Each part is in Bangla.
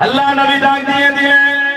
আল্লাহ নবী ডাক দিয়ে দিলেন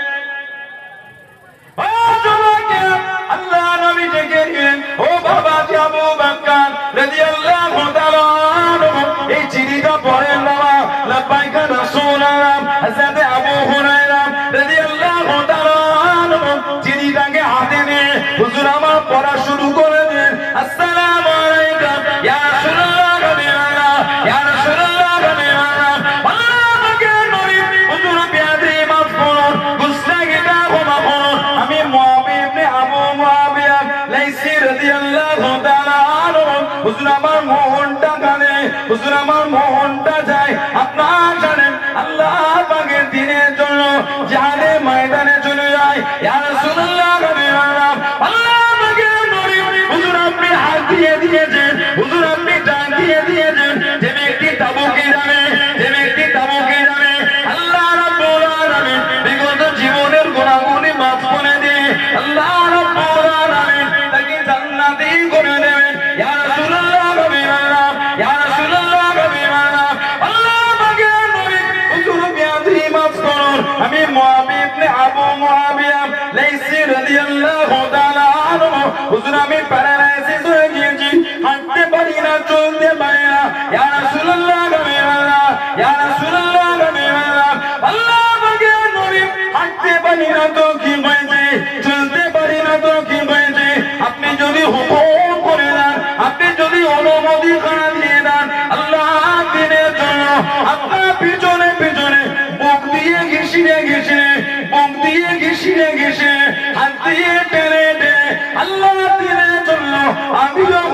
হুজুর আমার মোহনটা গানে, হুজুর আমার মোহনটা যায়। আপনার জানেন, আল্লাহ পাকের দিনের জন্য জাহানে রাদিয়াল্লাহু তাআলা আনহু হুজুর আমি প্যারালাইসিস হয়ে গিয়েছি হাঁটতে পারি না চলতে পারি না ইয়া রাসূলুল্লাহ হাবিবাল্লাহ ইয়া রাসূলুল্লাহ হাবিবাল্লাহ আল্লাহ পাকের নবী হাঁটতে পারি না তো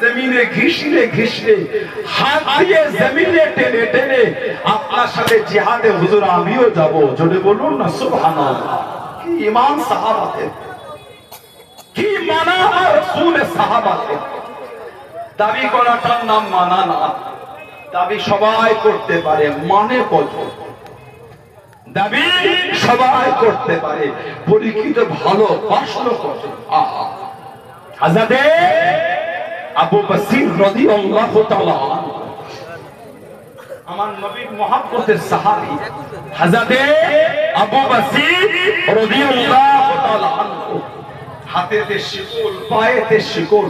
জমিনে ঘিসলে ঘিসলে, হাত দিয়ে জমিনে টেনে টেনে আপনার সাথে জিহাদে হুজুর আমিও যাব। জোরে বলুন না, সুবহানাল্লাহ। কি ইমান সাহাবাদের কি মানা আমার রাসূল সাহাবাদের দাবি করাটার নাম মানা না। দাবি সবাই করতে পারে মানে কত? দাবি সবাই করতে পারে, পরীক্ষিত ভালো, প্রশ্ন কত? আহা। হাজাদে আবু বসির রদি অল্লাহ আমার নবীর মহাব্বতের সাহাবি হাজাদে আবু বসির রদি আনহু। হাতেতে শিকল, পায়েতে শিকল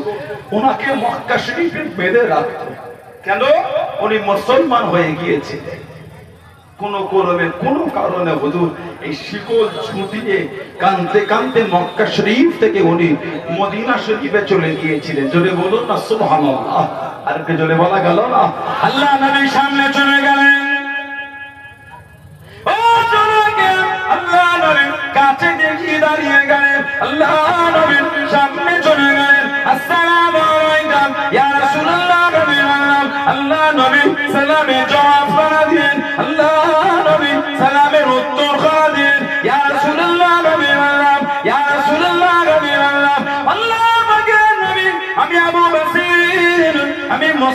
ওনাকে মক্কা শরীফে বেঁধে রাখত। কেন? উনি মুসলমান হয়ে গিয়েছিলেন। কোন করবে কোন কারণে হুজুর, এই শিকল ছুটিয়ে কানতে কানতে মক্কা শরীফ থেকে উনি মদিনা শরীফে চলে গিয়েছিলেন। জোরে বলুন না, সুবহানাল্লাহ। আর কে জোরে বলা গেল না? আল্লাহ নবী সামনে চলে গেলেন। ও চলে গেলেন। আল্লাহ নবী কাছে দেখি দাঁড়িয়ে গেলেন। আল্লাহ নবী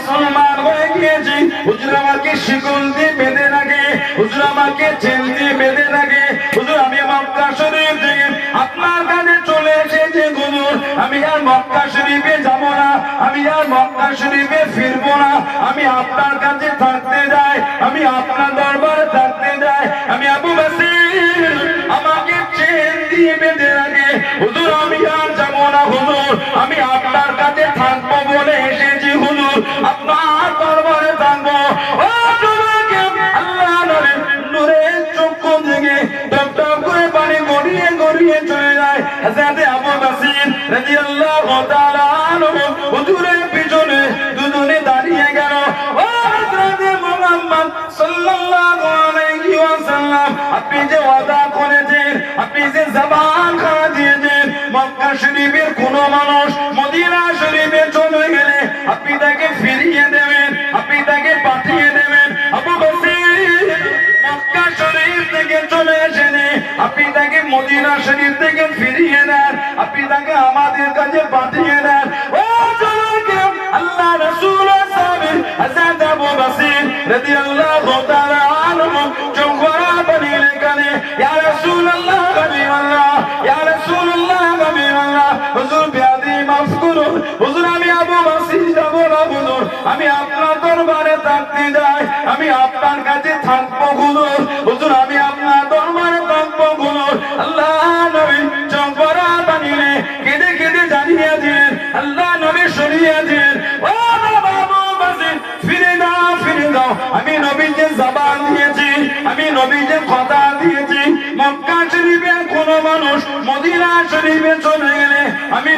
মুসলমান হয়ে গিয়েছি। হুজুর আমাকে শিকল দিয়ে বেঁধে রাখে। হুজুর আমাকে চেন দিয়ে বেঁধে রাখে। হুজুর, আমি মক্কা শরীফ থেকে আপনার কাছে চলে এসেছি, হুজুর। আমি আর মক্কা শরীফে যাব না। আমি আর মক্কা শরীফে ফিরবো না। আমি আপনার কাছে থাকতে যাই। আমি আপনার আপনি তাকে ফিরিয়ে দেবেন, আপনি তাকে পাঠিয়ে দেবেন। আবু বসির থেকে চলে এসেছে, আপনি তাকে মদিনা শরীফ থেকে ফিরিয়ে নেন আপনি তাকে আমাদের কাছে পাঠিয়ে নেন ও জনগণ, আল্লাহ রসুল সাহেব হযরত আবু বসির রাদিয়াল্লাহু তাআলা আনহু চৌকরা বানিয়ে কানে ইয়া রাসূলুল্লাহ হাবিবাল্লাহ ইয়া রাসূলুল্লাহ হাবিবাল্লাহ হুজুর বিয়াদি মাফ করুন হুজুর আমি আবু বসির যাব না হুজুর আমি আপনার দরবারে থাকতে যাই আমি আপনার কাছে থাকব হুজুর হুজুর আমি আপনার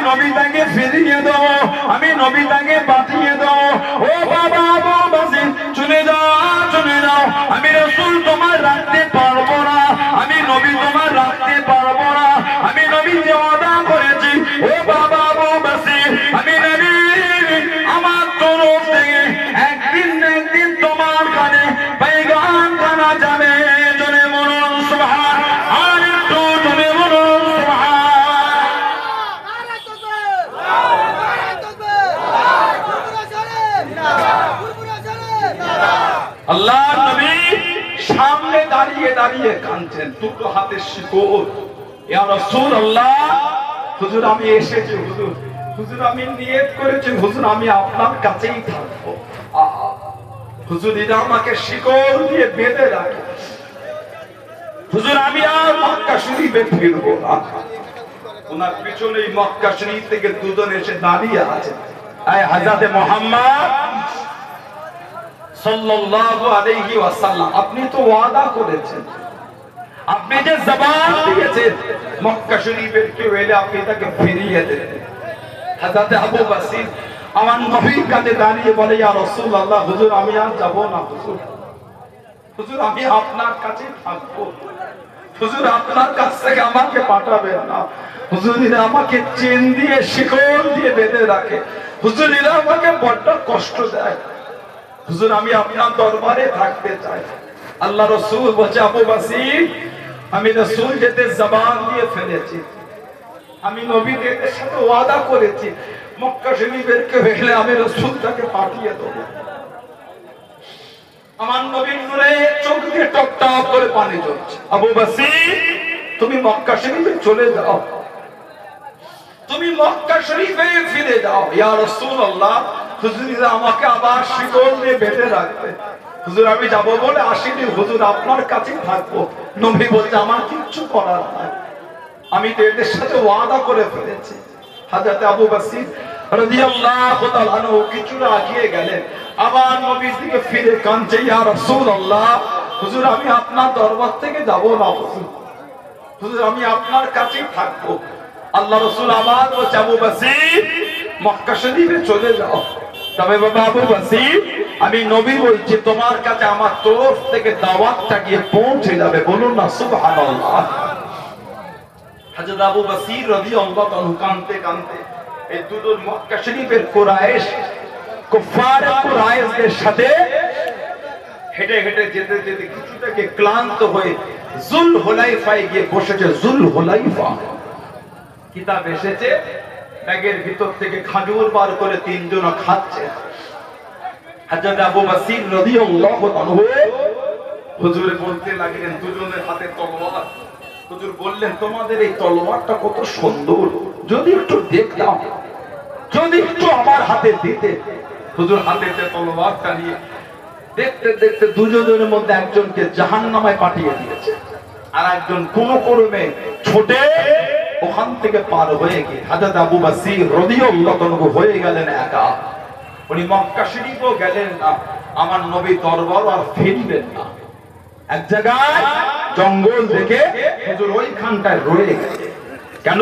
নবী তাকে ফিরিয়ে দেবো আমি নবী তাকে পাঠিয়ে দেবো ও বাবা বাসির, চলে যাও চলে যাও। আমি রসুল তোমার রাখতে পারব না, আমি নবী তোমার রাখতে পারব না, আমি নবী যে করেছি। ও বাবা দাঁড়িয়ে দাঁড়িয়ে কাঁদছেন, দুটো হাতে শিকড়। ইয়া হুজুর, আমি এসেছি, হুজুর। হুজুর, আমি নিয়ত করেছি, হুজুর, আমি আপনার কাছেই থাকব। হুজুর এরা আমাকে শিকড় দিয়ে বেঁধে রাখে। হুজুর, আমি আর মক্কা শরীফে ফিরবো না। ওনার পিছনেই মক্কা শরীফ থেকে দুজন এসে দাঁড়িয়ে আছে। আয় মোহাম্মদ আপনি তো ওয়াদা করেছেন। আপনি যে জবান দিয়েছেন, মক্কা শরীফের কেউ এলে আপনি তাকে ফিরিয়ে দেবেন হযরত আবু আমার নবীর কাছে দাঁড়িয়ে বলে, ইয়া রাসূলুল্লাহ, হুজুর, আমি আর না, হুজুর। হুজুর, আমি আপনার কাছে থাকব। হুজুর, আপনার কাছ থেকে আমাকে পাঠাবেন না। আমাকে চেন দিয়ে শিকল দিয়ে বেঁধে রাখে। হুজুর, এরা আমাকে বড্ড কষ্ট দেয়। হুজুর, আমি আপনার দরবারে থাকতে চাই। আল্লাহ রসুল বলছে, আবু বাসির, আমি রসুল যেতে জবান দিয়ে ফেলেছি। আমি নবীদের সাথে ওয়াদা করেছি। মক্কা শরীফের কে হলে আমি রসুল তাকে পাঠিয়ে দেবো। আমার নবীর নূরে চোখ দিয়ে টপ টপ করে পানি ঝরছে। আবু বাসির, তুমি মক্কা শরীফে চলে যাও। তুমি মক্কা শরীফে ফিরে যাও। ইয়া রাসূলুল্লাহ হুজুরিরা আমাকে আবার শিকল দিয়ে বেঁধে হুজুর, আমি বলে আসিনি। হুজুর, আপনার কাছেই থাকব। নবী আমার কিচ্ছু করার নাই। আমি তো এদের সাথে ওয়াদা করে ফেলেছি। হাজরত আবু ফিরে হুজুর, আমি আপনার দরবার থেকে যাব না হুজুর। হুজুর, আমি আপনার কাছেই থাকব। আল্লাহ রসুল আবার মক্কা শরীফে চলে যাও। তবে বাবা বাসির, আমি নবী বলছি, তোমার কাছে আমার তরফ থেকে দাওয়াতটা গিয়ে পৌঁছে যাবে। বলুন না, সুবহানাল্লাহ। হযরত আবু রাদিয়াল্লাহু তাআলা কাঁদতে কাঁদতে এই মক্কা শরীফের কুরাইশ কুফার কুরাইশদের সাথে হেঁটে হেঁটে যেতে যেতে কিছুটা গিয়ে ক্লান্ত হয়ে জুল হোলাইফায় গিয়ে বসেছে। জুল কিতাব এসেছে ব্যাগের ভিতর থেকে খাজুর বার করে তিনজন খাচ্ছে। দুজনের তলোয়ার। দেখতে দেখতে দুজনের মধ্যে একজনকে জাহান নামায় পাঠিয়ে দিয়েছে। আর একজন কোন করমে ছোটে ওখান থেকে পার হয়ে গিয়ে হাজার আবু বাসির রদিয়াল্লাহু আনহু হয়ে গেলেন একা। উনি মক্কা শরীফও গেলেন না। আমার নবী দরবার আর ফিরলেন না। এক জায়গায় জঙ্গল দেখে হুজুর ওইখানটায় রয়ে গেছে কেন?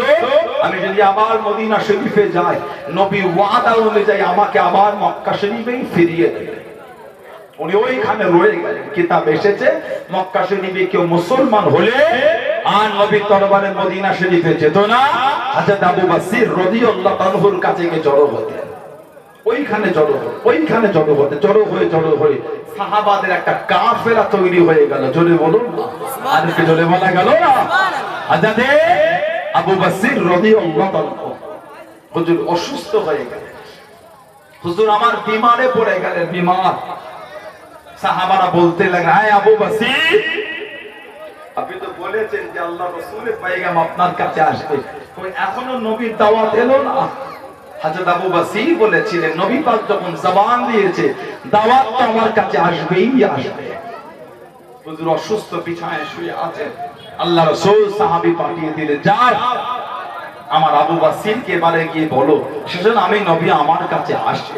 আমি যদি আবার মদিনা শরীফে যাই, নবী ওয়াদা অনুযায়ী আমাকে আবার মক্কা শরীফেই ফিরিয়ে দেবে। উনি ওইখানে রয়ে গেলেন। কিতাব এসেছে, মক্কা শরীফে কেউ মুসলমান হলে আর মদিনা শরীফে যেত না হাজরত আবু বাসির রাদিয়াল্লাহু তাআলার কাছে গিয়ে জড়ো হতেন। ওইখানে জড়ো ওইখানে জড়ো হতে জড়ো হয়ে জড়ো হয়ে সাহাবাদের একটা কাফেলা তৈরি হয়ে গেল। জোরে বলুন না। আর কি জোরে বলা গেল না? আজাদে আবু বাসির রাদিয়াল্লাহু হুজুর অসুস্থ হয়ে গেলেন। হুজুর আমার বিমারে পড়ে গেলেন বিমার সাহাবারা বলতে লাগলেন হ্যাঁ আবু বাসির আপনি তো বলেছেন যে আল্লাহ রসুলের পাইগাম আপনার কাছে আসবে। এখনও নবীর দাওয়াত এলো না? আবু বাসির বলেছিলেন, নবী পাক যখন জবান দিয়েছে, দাওয়াত তো আমার কাছে আসবেই আসবে। হুজুর অসুস্থ শুয়ে আছেন। আল্লাহ রসুল সাহাবী পাঠিয়ে আমার আবু গিয়ে বলো, সেজন্য আমি নবী আমার কাছে আসছে।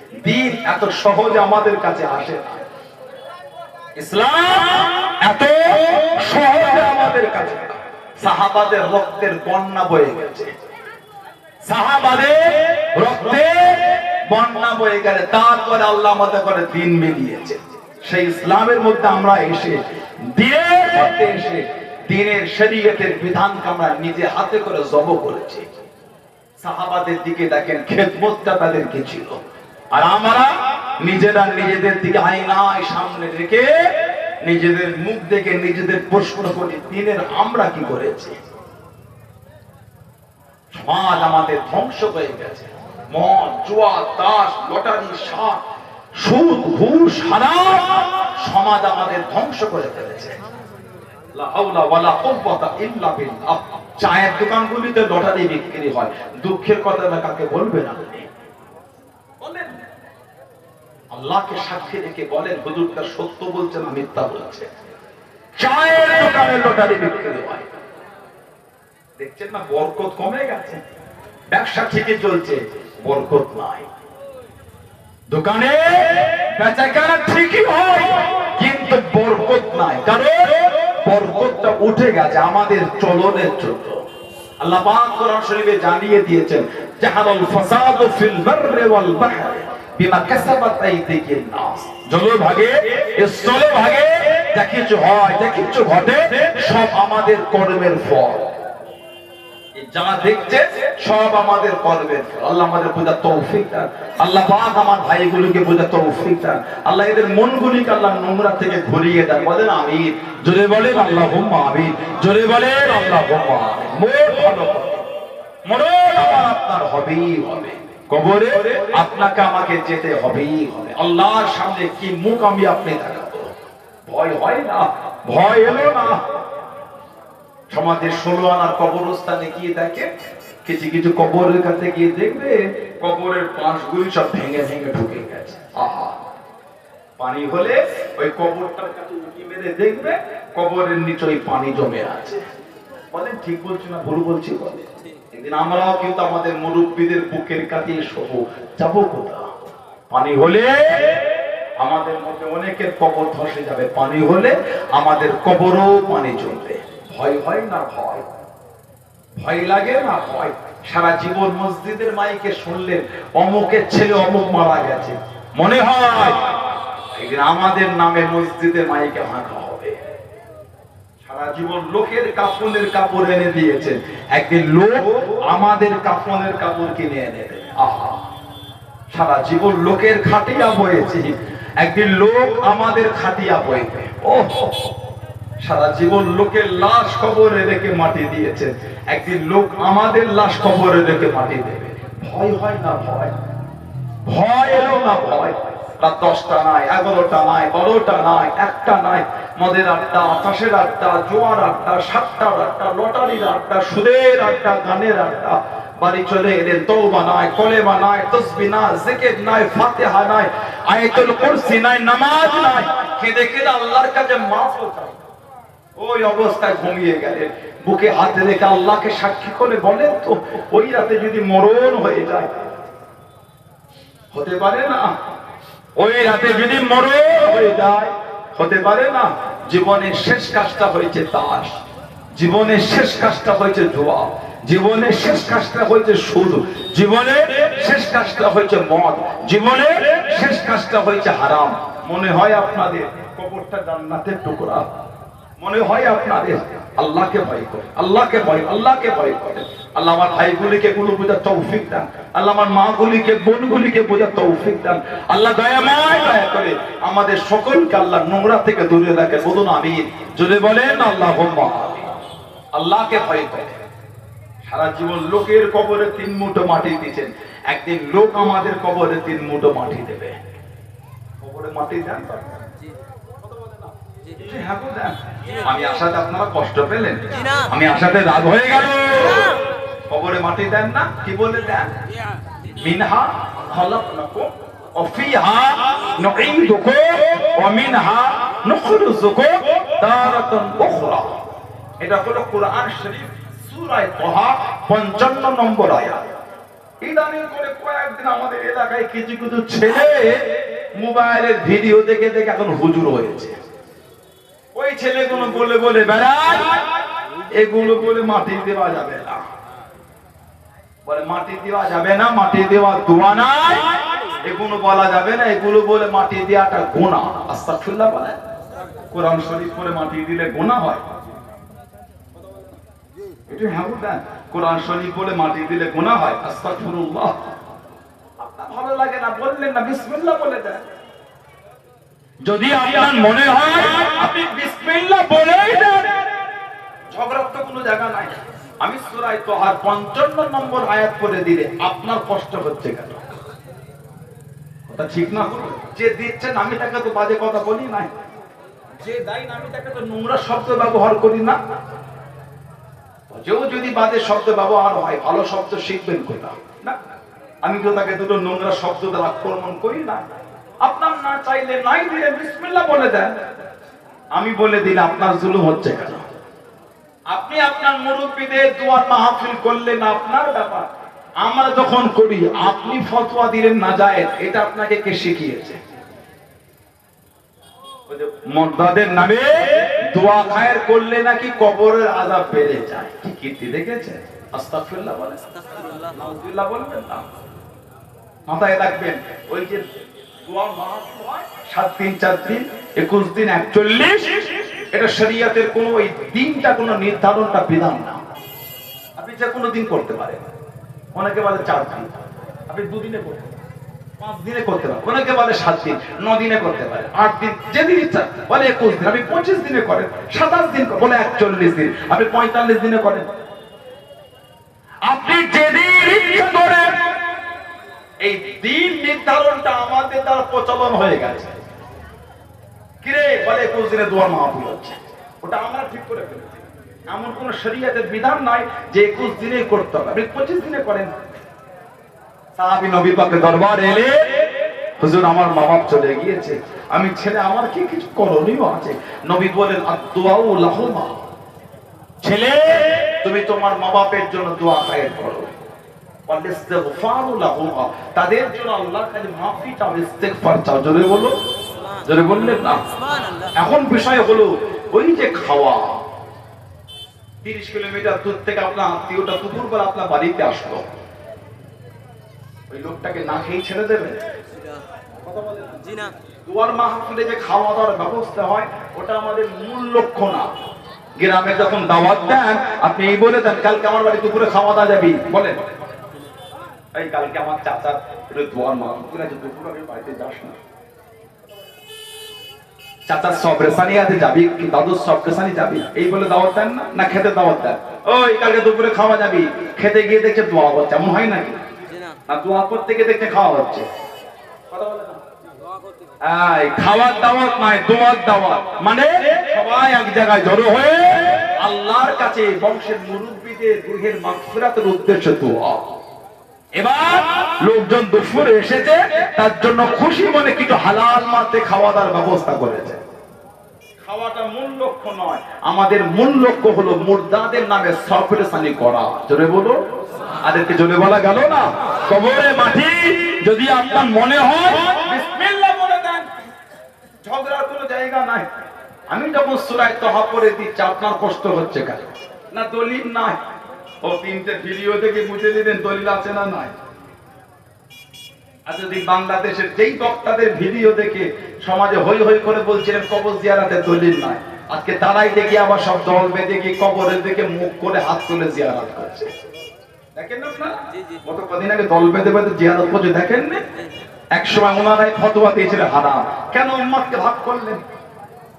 দিন এত সহজে আমাদের কাছে আসে না। ইসলাম এত সহজে আমাদের কাছে সাহাবাদের রক্তের বন্যা বয়ে গেছে। সাহাবাদের রক্তে বন্যা বয়ে গেলে তারপরে আল্লাহ আমাদের করে দিন বেরিয়েছে সেই ইসলামের মধ্যে আমরা এসে দিনের মধ্যে এসে দিনের শরীয়তের বিধানকে আমরা নিজে হাতে করে জব করেছি। সাহাবাদের দিকে দেখেন খেদমতটা তাদের কি ছিল। আর আমরা নিজেরা নিজেদের দিকে আয়নায় সামনে রেখে নিজেদের মুখ দেখে নিজেদের প্রশ্ন করি, দিনের আমরা কি করেছি? সমাজ আমাদের ধ্বংস হয়ে গেছে। মদ, জুয়া তাস লটারি, সাপ, সুদ, ঘুষ, হারাম সমাজ আমাদের ধ্বংস করে ফেলেছে। চায়ের দোকানগুলিতে লটারি বিক্রি হয়। দুঃখের কথা না কাকে বলবেন আপনি বলেন আল্লাহকে সাক্ষী রেখে বলেন হুজুরটা সত্য বলছে না মিথ্যা বলছে? চায়ের দোকানে লটারি বিক্রি হয়। দেখছেন না বরকত কমে গেছে? ব্যবসা ঠিকই চলছে বরকত নাই। দোকানে বেচাকেনা ঠিকই হয় কিন্তু বরকত নাই। কারণ বরকতটা উঠে গেছে আমাদের চলনের জন্য। আল্লাহ পাক কোরআন শরীফে জানিয়ে দিয়েছেন জাহালাল ফাসাদু ফিল বাররি ওয়াল বাহরি। বিমা কাসাবাত আইদিন নাস জলভাগে স্থলভাগে যা কিছু হয় যা কিছু ঘটে সব আমাদের কর্মের ফল। যা দেখছে সব আমাদের কর্মের আল্লাহ আমাদের বোঝা তৌফিক দান। আল্লাহ পাক আমার ভাইগুলোকে বোঝা তৌফিক দান। আল্লাহ এদের মনগুলিকে আল্লাহ নোংরা থেকে ঘুরিয়ে দেন। বলেন আমি জোরে বলেন আল্লাহ হুম্মা আমি জোরে বলেন আল্লাহ হুম্মা মোর ভালো করে। আমার আপনার হবেই হবে। কবরে আপনাকে আমাকে যেতে হবেই হবে। আল্লাহর সামনে কি মুখ আমি আপনি দেখাবো ভয় হয় না? ভয় এলো না? সমাজের ষোলো আনার কবরস্থানে গিয়ে দেখে, কিছু কিছু কবরের কাছে গিয়ে দেখবে, কবরের পাঁচগুলি সব ভেঙে ভেঙে ঢুকে গেছে। আহা! পানি হলে ওই কবরটার কাছে উঁকি মেরে দেখবে, কবরের নিচে ওই পানি জমে আছে। বলেন, ঠিক বলছি না ভুল বলছি? বলে একদিন আমরাও কিন্তু আমাদের মুরব্বীদের বুকের কাছে শোবো যাব কোথা পানি হলে আমাদের মধ্যে অনেকের কবর ধসে যাবে। পানি হলে আমাদের কবরও পানি জমবে। ভয় হয় না ভয়? ভয় লাগে না ভয়? সারা জীবন মসজিদের মাইকে শুনলেন, অমুকের ছেলে অমুক মারা গেছে। মনে হয় একদিন আমাদের নামে মসজিদের মাইকে হাঁকা জীবন লোকের কাপড়ের কাপড় এনে দিয়েছেন একদিন লোক আমাদের কাপড়ের কাপড় কিনে এনে আহা! সারা জীবন লোকের খাটিয়া বয়েছি। একদিন লোক আমাদের খাটিয়া বইবে। ও সারা জীবন লোকের লাশ কবরে রেখে মাটি দিয়েছে। একদিন লোক আমাদের লাশ কবরে রেখে মাটি দেবে। ভয় হয় না ভয়? ভয় এলো না ভয়? দশটা নাই, এগারোটা নাই, বারোটা নাই, একটা নাই। মদের আড্ডা, আকাশের আড্ডা, জোয়ার আড্ডা, সাতটার আড্ডা, লটারির আড্ডা, সুদের আড্ডা, গানের আড্ডা। বাড়ি চলে এলেন তৌবা নাই, কলেমা নাই, তসবি না জিকির নাই, ফাতিহা নাই, আয়াতুল কুরসি নাই, নামাজ নাই। কেঁদে কেঁদে আল্লাহর কাছে মাফ চাই ওই অবস্থায় ঘুমিয়ে গেলেন বুকে হাত রেখে আল্লাহকে সাক্ষী করে বলেন তো, ওই রাতে যদি মরণ হয়ে যায়, হতে পারে না? ওই রাতে যদি মরণ হয়ে যায় হতে পারে না জীবনের শেষ কাজটা হয়েছে তাস জীবনের শেষ কাজটা হয়েছে ধোয়া জীবনের শেষ কাজটা হয়েছে সুদ জীবনের শেষ কাজটা হয়েছে মদ জীবনের শেষ কাজটা হয়েছে হারাম। মনে হয় আপনাদের কবরটা জান্নাতের টুকরা। মনে হয় আপনাদের? আল্লাহকে ভয় করে। আল্লাহকে ভয় আল্লাহকে ভয় করে। আল্লাহ আমার ভাইগুলিকে গুলো বোঝার তৌফিক আল্লাহ আমার মা গুলিকে বোনগুলিকে বোঝার তৌফিক আল্লাহ দয়া করে আমাদের সকলকে আল্লাহ নোংরা থেকে দূরে রাখে বলুন যদি বলেন আল্লাহ আল্লাহকে ভয় করে। সারা জীবন লোকের কবরে তিন মুঠো মাটি দিচ্ছেন একদিন লোক আমাদের কবরে তিন মুঠো মাটি দেবে। কবরে মাটি দেন। আমি আসাতে আপনারা কষ্ট পেলেন। আমি রাগ হয়ে গেল। কবরে মাটি দেন না কি বলে দেন? মিনহা খলক অফিহা এটা হলো কোরআন শরীফ সূরা তাহা নম্বর আয়া ইদানিং করে কয়েকদিন আমাদের এলাকায় কিছু কিছু ছেলে মোবাইলের ভিডিও দেখে দেখে এখন হুজুর হয়েছে। ওই ছেলেগুলো বলে বলে বেড়ায়, এগুলো বলে মাটি দেওয়া যাবে না। বলে, মাটি দেওয়া যাবে না, মাটি দেওয়া দোয়া নাই, এগুলো বলা যাবে না, এগুলো বলে মাটি দেওয়াটা গোনা আস্তাগফিরুল্লাহ বলে কোরআন শরীফ করে মাটি দিলে গোনা হয়। এটা হ্যাঁ দেন কোরআন শরীফ বলে মাটি দিলে গোনা হয়। আস্তাগফিরুল্লাহ। আপনার ভালো লাগে না, বললেন না, বিসমিল্লাহ বলে দেন। যদি আপনার মনে হয় আপনি বিসমিল্লাহ বলেই দেন। ঝগড়ার তো কোনো জায়গা নাই। আমি সুরাই তোহার পঞ্চান্ন নম্বর আয়াত করে দিলে আপনার কষ্ট হচ্ছে কেন? ঠিক না যে দিচ্ছেন আমি তাকে তো বাজে কথা বলি নাই। যে আমি তাকে তো নোংরা শব্দ ব্যবহার করি না। যেও যদি বাজে শব্দ ব্যবহার হয়, ভালো শব্দ শিখবেন আমি তো তাকে দুটো নোংরা শব্দ দ্বারা আক্রমণ করি না। আপনার না চাইলে নাই দিলে বিসমিল্লাহ বলে দেন। আমি বলে দিলে আপনার জুলুম হচ্ছে কেন? আপনি আপনার মুরব্বীদের দোয়ার মাহফিল করলেন আপনার ব্যাপার। আমরা যখন করি, আপনি ফতোয়া দিলেন না যায়, এটা আপনাকে কে শিখিয়েছে? মর্দাদের নামে দোয়া খায়ের করলে নাকি কবরের আজাব বেড়ে যায়। কি কীর্তি দেখেছে আস্তাগফিরুল্লাহ বলে নাউজুবিল্লাহ বলবেন না। মাথায় রাখবেন, ওই যে দোয়া সাত দিন চার দিন একুশ দিন একচল্লিশ। এটা শরিয়াতের কোন ওই দিনটা, কোনো নির্ধারণটা বিধান না। আপনি যে কোনো দিন করতে পারেন। অনেকে বলে চার দিন। আপনি দুদিনে করতে পাঁচ দিনে করতে পারেন। অনেকে বলে সাত দিন ন দিনে করতে পারেন। আট দিন যেদিন ইচ্ছা বলে একুশ দিন আপনি পঁচিশ দিনে করেন। সাতাশ দিন বলে একচল্লিশ দিন আপনি পঁয়তাল্লিশ দিনে করেন। আপনি যেদিন ইচ্ছা করেন এই দিন নির্ধারণটা আমাদের দ্বারা প্রচলন হয়ে গেছে। কিরে, বলে একুশ দিনে দোয়ার মাহফিল হচ্ছে? ওটা আমরা ঠিক করে ফেলেছি। এমন কোন শরীয়তের বিধান নাই যে একুশ দিনেই করতে হবে। আপনি পঁচিশ দিনে করেন সাহাবি নবী পাকে দরবার এলে, হুজুর, আমার মা বাপ চলে গিয়েছে। আমি, ছেলে, আমার কি কিছু করণীয় আছে? নবী বলেন আদুয়াউ লাহুমা। ছেলে, তুমি তোমার মা বাপের জন্য দোয়া খায়ের করো। তাদের জন্য আল্লাহ খালি মাফি চাও ইস্তেগফার চাও। জোরে বলো। জোরে বললেন না? এখন বিষয় হলো ওই যে খাওয়া তিরিশ কিলোমিটার দূর থেকে আপনার আত্মীয়টা দুপুর বেলা আপনার বাড়িতে আসলো। ওই লোকটাকে না খেয়ে ছেড়ে না। দুয়ার মাহফিলে যে খাওয়া দাওয়ার ব্যবস্থা হয় ওটা আমাদের মূল লক্ষ্য না। গ্রামে যখন দাওয়াত দেন আপনি এই বলে দেন কালকে আমার বাড়ি দুপুরে খাওয়া দাওয়া যাবি। বলেন। এই কালকে আমার চাচার দুয়ার মাহফিল আছে দুপুরে আমি বাড়িতে যাস না? আছে, যাবি? যাবি? এই বলে দাওয়াত দেন না? খেতে দাওয়াত দেন। ওই, কালকে দুপুরে খাওয়া যাবি। খেতে গিয়ে দেখছে দোয়া হচ্ছে এমন হয় নাকি? না দোয়া করতে গিয়ে দেখছে খাওয়া হচ্ছে। খাওয়ার দাওয়াত নয়, দোয়ার দাওয়াত। মানে সবাই এক জায়গায় জড়ো হয়ে আল্লাহর কাছে বংশের মুরব্বীদের রুহের মাগফিরাতের উদ্দেশ্য দোয়া। এবার লোকজন দুপুরে এসেছে তার জন্য খুশি মনে কিছু হালাল মাতে খাওয়া দাওয়ার ব্যবস্থা করেছে। খাওয়াটা মূল লক্ষ্য নয়। আমাদের মূল লক্ষ্য হলো মুর্দাদের নামে সফরেসানি করা। জোরে বলো। আদেরকে জোরে বলা গেল না? কবরে মাটি যদি আপনার মনে হয়। বিসমিল্লাহ বলে দেন। ঝগড়ার কোনো জায়গা নাই। আমি যখন সুরায় তহা পড়ে দিচ্ছি আপনার কষ্ট হচ্ছে কেন? না দলিল নাই। ও তিনটে ভিডিও বুঝে দিলেন দলিল আছে না নাই। আর যদি বাংলাদেশের যেই বক্তাদের ভিডিও দেখে সমাজে হই হই করে বলছিলেন কবর জিয়ারাতে দলিল নাই। আজকে তারাই দেখি আবার সব দল বেঁধে গিয়ে কবরের দিকে মুখ করে হাত তুলে জিয়ারাত করছে। দেখেন না আপনারা? জি, জি। গত কদিন আগে দল বেঁধে বেঁধে জিয়ারত করছে দেখেন না? এক সময় ওনারাই ফতোয়া দিয়েছিলেন হারাম। কেন উম্মতকে ভাগ করলেন?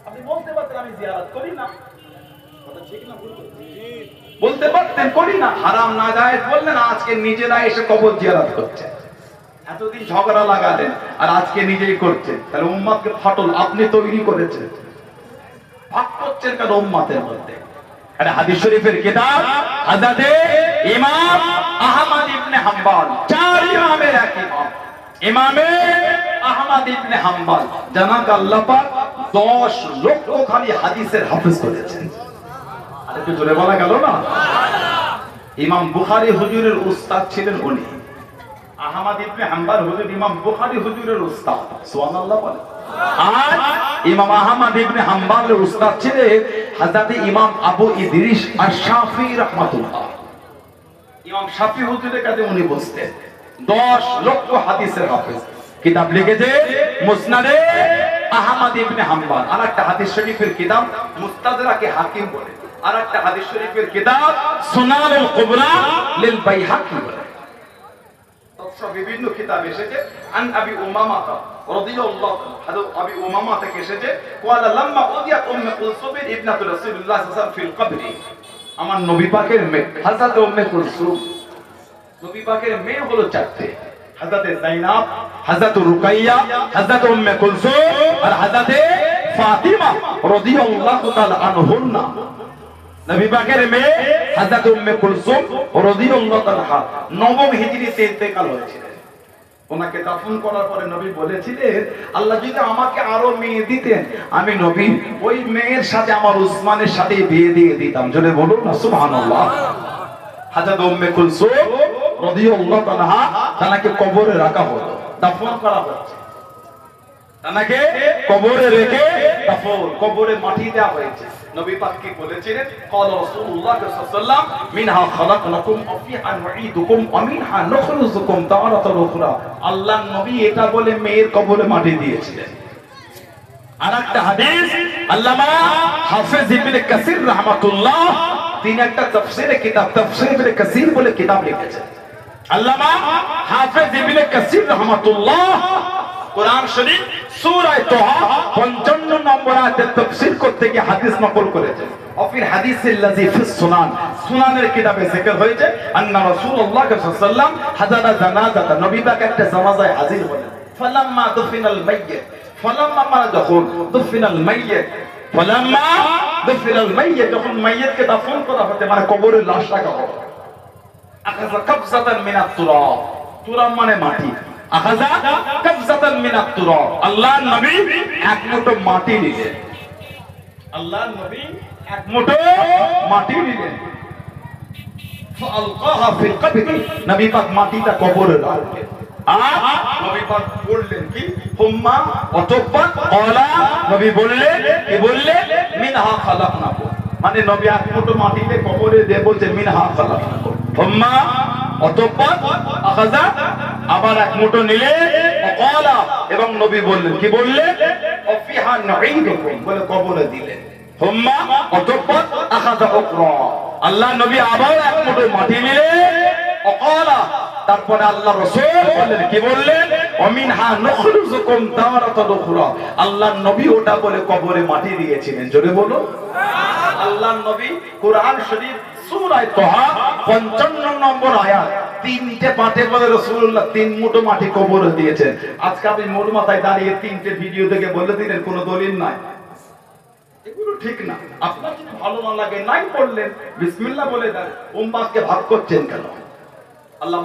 আপনি বলতে পারতেন আমি জিয়ারত করি না কথা ঠিক না ভুল বলছি? বলতে পারতেন করি না। হারাম না যায় বললেন, আজকে নিজেরা এসে কবর জিয়ারত করছে। এতদিন ঝগড়া লাগালেন আর আজকে নিজেই করছেন। তাহলে উম্মাদকে ফাটল আপনি তৈরি করেছেন। ভাগ করছেন কেন উম্মাতের মধ্যে? আরে হাদিস জানাক আল্লাহ পাক 10 লক্ষ খালি হাদিসের হাফেজ করেছেন। একটু জোরে বলা গেল না? ইমাম বুখারী হুজুরের উস্তাদ ছিলেন উনি। ইবনে হুজুর, ইমাম বুখারী হুজুরের উস্তাদ। সুবহানাল্লাহ বলে। আর ইমাম ইবনে উস্তাদ ছিলেন হযরত ইমাম আবু ইদ্রিস আশ-শাফি রাহমাতুল্লাহ। ইমাম শাফি হুজুরের কাছে উনি বসতেন 10 লক্ষ হাদিসের হাফেজ। কিতাব লিখেছে মুসনাদে আহমদ ইবনে হাম্বল। আর একটা হাদিস শরীফের কিতাব মুস্তাদরাকে হাকিম বলে। আর একটা হাদিস শরীফের কিতাব, সুনানুল কুবরা লিল বাইহাকি। বিভিন্ন কিতাব এসেছে। আন আবি উমামা রাদিয়াল্লাহু আনহু আবি উমামা থেকে এসেছে। ওয়ালা লাম্মা উদিয়াত উম্মে কুলসুম ইবনাতু রাসূলুল্লাহ সাল্লাল্লাহু আলাইহি ওয়াসাল্লাম ফিল কবরি। আমার নবী পাকের মেয়ে হযরত উম্মে কুলসুম। নবী পাকের মেয়ে হলো চারটে। হযরত যায়নাব হযরত রুকাইয়া হযরত উম্মে কুলসুম আর হযরত ফাতিমা রাদিয়াল্লাহু তাআলা আনহুন্না। নবী আমি নবী ওই মেয়ের সাথে আমার উসমানের সাথে বিয়ে দিয়ে দিতাম। জোরে বলুন না তাকে কবরে রাখা হলো, দাফন করা হচ্ছে তাকে কবরে রেখে দাফন, কবরে মাটি দেওয়া হয়েছে। নবী পাক কি বলেছিলেন قال رسول الله صلى الله عليه وسلم منها خلقناكم وفيها نعيدكم ومنها نخرجكم تارة أخرى আল্লাহ নবী এটা বলে মেয়ের কবরে মাটি দিয়েছিলেন আর একটা হাদিস আল্লামা হাফেজ ইবনে কাসির রাহমাতুল্লাহ তিনি একটা তাফসীরে কিতাব তাফসীর ইবনে কাসির বলে কিতাব লিখেছেন আল্লামা হাফেজ ইবনে কাসির রাহমাতুল্লাহ কোরআন শরীফ সূরা তোহা 55 নম্বর আয়াতে তাফসীর করতে গিয়ে হাদিস নকল করেছেন অফির হাদিসিল লাযী ফিস সুনান। সুনানের কিতাবে যিকর হয়েছে, আন্না রাসূলুল্লাহ সাল্লাল্লাহু হাজারা জানাজা নবী পাক একটা জানাজায় হাজির হলেন। ফালাম্মা দুফিনাল মাইয়্যিত। ফালাম্মা মারা যখন দুফিনাল মাইয়্যিত। ফালাম্মা দুফিনাল মাইয়্যিত যখন মাইয়্যিতকে দাফন করা হতে মানে কবরে লাশ রাখা হবে। আখাযা কাবযাতান মিনাত তুরাব। তুরাব মানে মাটি। আখাযা কাবযাতান মিনাত তুরাব আল্লাহর নবী এক মুঠো মাটি নিলেন। আল্লাহর নবী এক মুঠো মাটি নিলেন। ফালকাহা ফিল কবরি। নবী পাক মাটিটা কবরে রাখলেন। আর নবী পাক বললেন কি? হুম্মা অতঃপর ক্বালা নবী বললেন কি বললেন? মিনহা খালাকনাকুম। মানে নবী এক মুঠো মাটিতে কবরে দিয়ে বলছে মিনহা খালাকনাকুম। অতঃপর আবার এক মুঠো নিলে ক্বালা এবং নবী বললেন, কি বললেন অফিহা বলে দিলেন অতঃপর আল্লাহ নবী আবার এক মুঠো মাটি নিলে, অকালা। তারপরে আল্লাহ রাসূল বললেন, কি বললেন? অমিনহা নখরুজুকুম তারাতান উখরা। আল্লাহ নবী ওটা বলে কবরে মাটি দিয়েছিলেন। জোরে বলো। আল্লাহ নবী কোরআন শরীফ সূরা তোহা 55 নম্বর আয়াত। তিনটে পাঠে বলে রাসূলুল্লাহ তিন মুঠো মাটি কবরে দিয়েছেন। আজকে আপনি মোর মাথায় দাঁড়িয়ে তিনটে ভিডিও দেখে বলে দিলেন, কোনো দলিল নাই। এগুলো ঠিক না। আপনার যদি ভালো না লাগে, নাই পড়লেন, বিসমিল্লাহ বলে দেন, উম্মাদকে ভাগ করছেন কেন? আল্লাহ